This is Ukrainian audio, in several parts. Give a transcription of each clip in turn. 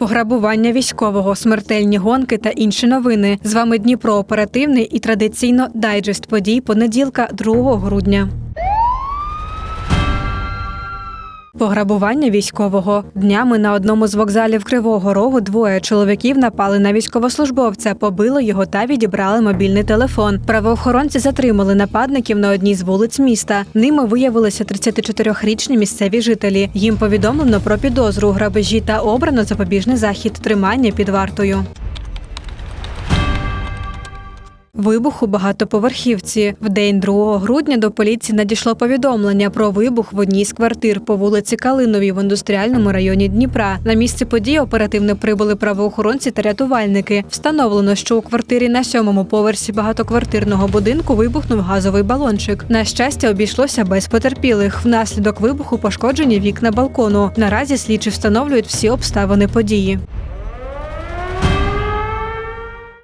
Пограбування військового, смертельні гонки та інші новини. З вами Дніпро оперативний і традиційно дайджест подій понеділка 2 грудня. Пограбування військового днями на одному з вокзалів Кривого Рогу двоє чоловіків напали на військовослужбовця, побили його та відібрали мобільний телефон. Правоохоронці затримали нападників на одній з вулиць міста. Ними виявилися 34-річні місцеві жителі. Їм повідомлено про підозру у грабежі та обрано запобіжний захід тримання під вартою. Вибух у багатоповерхівці. В день 2 грудня до поліції надійшло повідомлення про вибух в одній з квартир по вулиці Калиновій в індустріальному районі Дніпра. На місце події оперативно прибули правоохоронці та рятувальники. Встановлено, що у квартирі на сьомому поверсі багатоквартирного будинку вибухнув газовий балончик. На щастя, обійшлося без потерпілих. Внаслідок вибуху пошкоджені вікна балкону. Наразі слідчі встановлюють всі обставини події.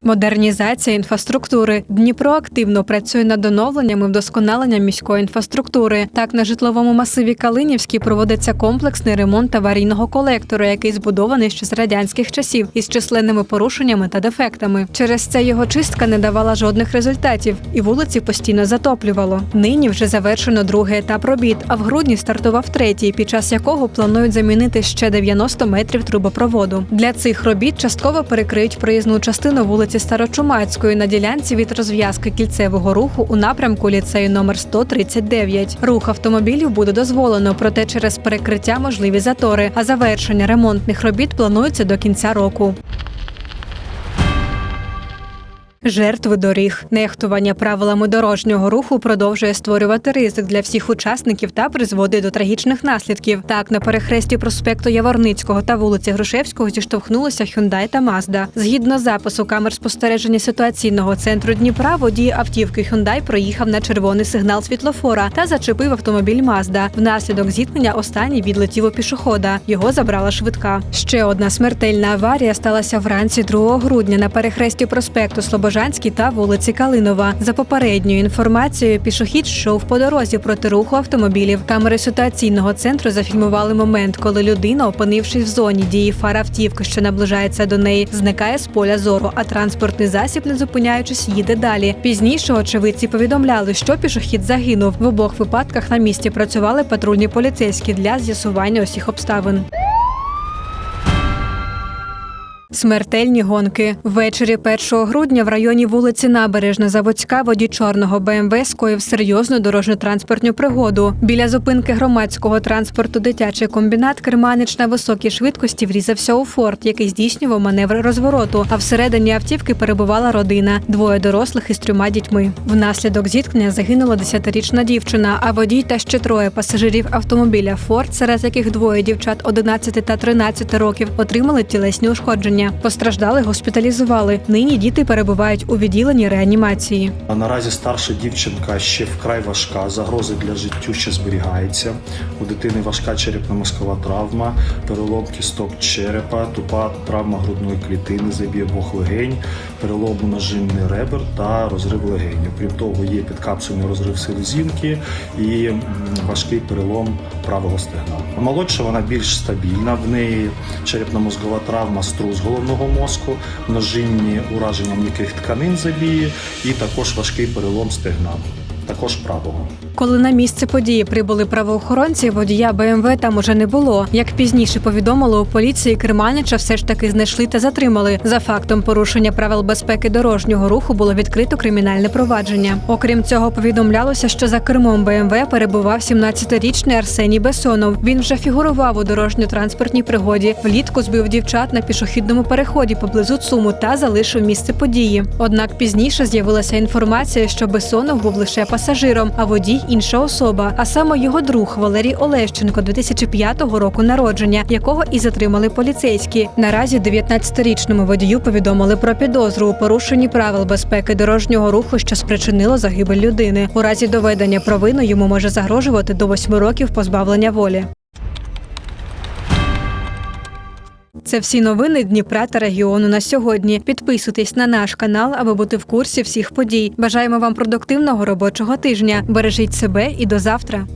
Модернізація інфраструктури. Дніпро активно працює над оновленням і вдосконаленням міської інфраструктури. Так, на житловому масиві Калинівський проводиться комплексний ремонт аварійного колектора, який збудований ще з радянських часів із численними порушеннями та дефектами. Через це його чистка не давала жодних результатів, і вулиці постійно затоплювало. Нині вже завершено другий етап робіт, а в грудні стартував третій, під час якого планують замінити ще 90 метрів трубопроводу. Для цих робіт частково перекриють проїзну частину вулиці Старочумацької на ділянці від розв'язки кільцевого руху у напрямку ліцею номер 139. Рух автомобілів буде дозволено, проте через перекриття можливі затори. А завершення ремонтних робіт планується до кінця року. Жертви доріг нехтування правилами дорожнього руху продовжує створювати ризик для всіх учасників та призводить до трагічних наслідків. Так, на перехресті проспекту Яворницького та вулиці Грушевського зіштовхнулися Hyundai та Mazda. Згідно запису камер спостереження ситуаційного центру Дніпра, водій автівки Hyundai проїхав на червоний сигнал світлофора та зачепив автомобіль Mazda. Внаслідок зіткнення останній відлетів у пішохода. Його забрала швидка. Ще одна смертельна аварія сталася вранці 2 грудня на перехресті проспекту Слобожанський та вулиці Калинова. За попередньою інформацією, пішохід йшов по дорозі проти руху автомобілів. Камери ситуаційного центру зафільмували момент, коли людина, опинившись в зоні дії фар автівки, що наближається до неї, зникає з поля зору, а транспортний засіб, не зупиняючись, їде далі. Пізніше очевидці повідомляли, що пішохід загинув. В обох випадках на місці працювали патрульні поліцейські для з'ясування усіх обставин. Смертельні гонки ввечері 1 грудня в районі вулиці Набережна Заводська водій чорного БМВ скоїв серйозну дорожньо-транспортну пригоду. Біля зупинки громадського транспорту дитячий комбінат керманич на високій швидкості врізався у форт, який здійснював маневр розвороту. А всередині автівки перебувала родина, двоє дорослих із трьома дітьми. Внаслідок зіткнення загинула 10-річна дівчина, а водій та ще троє пасажирів автомобіля Форд, серед яких двоє дівчат 11 та 13 років, отримали тілесні ушкодження. Постраждали госпіталізували. Нині діти перебувають у відділенні реанімації. Наразі старша дівчинка ще вкрай важка. Загрози для життю ще зберігається. У дитини важка черепно-мозкова травма, перелом кісток черепа, тупа травма грудної клітини, забій обох легень, перелом ножинний ребер та розрив легенів. Крім того, є підкапсульний розрив селезінки і важкий перелом правого стегна. Молодша вона більш стабільна. В неї черепно-мозкова травма, струс головного мозку, множинні ураження м'яких тканин забії і також важкий перелом стегна, також правого. Коли на місце події прибули правоохоронці, водія БМВ там уже не було. Як пізніше повідомили у поліції, керманича все ж таки знайшли та затримали. За фактом порушення правил безпеки дорожнього руху було відкрито кримінальне провадження. Окрім цього, повідомлялося, що за кермом БМВ перебував 17-річний Арсеній Бесонов. Він вже фігурував у дорожньо-транспортній пригоді. Влітку збив дівчат на пішохідному переході поблизу ЦУМу та залишив місце події. Однак пізніше з'явилася інформація, що Бесонов був лише пасажиром, а водій інша особа, а саме його друг Валерій Олещенко 2005 року народження, якого і затримали поліцейські. Наразі 19-річному водію повідомили про підозру у порушенні правил безпеки дорожнього руху, що спричинило загибель людини. У разі доведення провини йому може загрожувати до 8 років позбавлення волі. Це всі новини Дніпра та регіону на сьогодні. Підписуйтесь на наш канал, аби бути в курсі всіх подій. Бажаємо вам продуктивного робочого тижня. Бережіть себе і до завтра.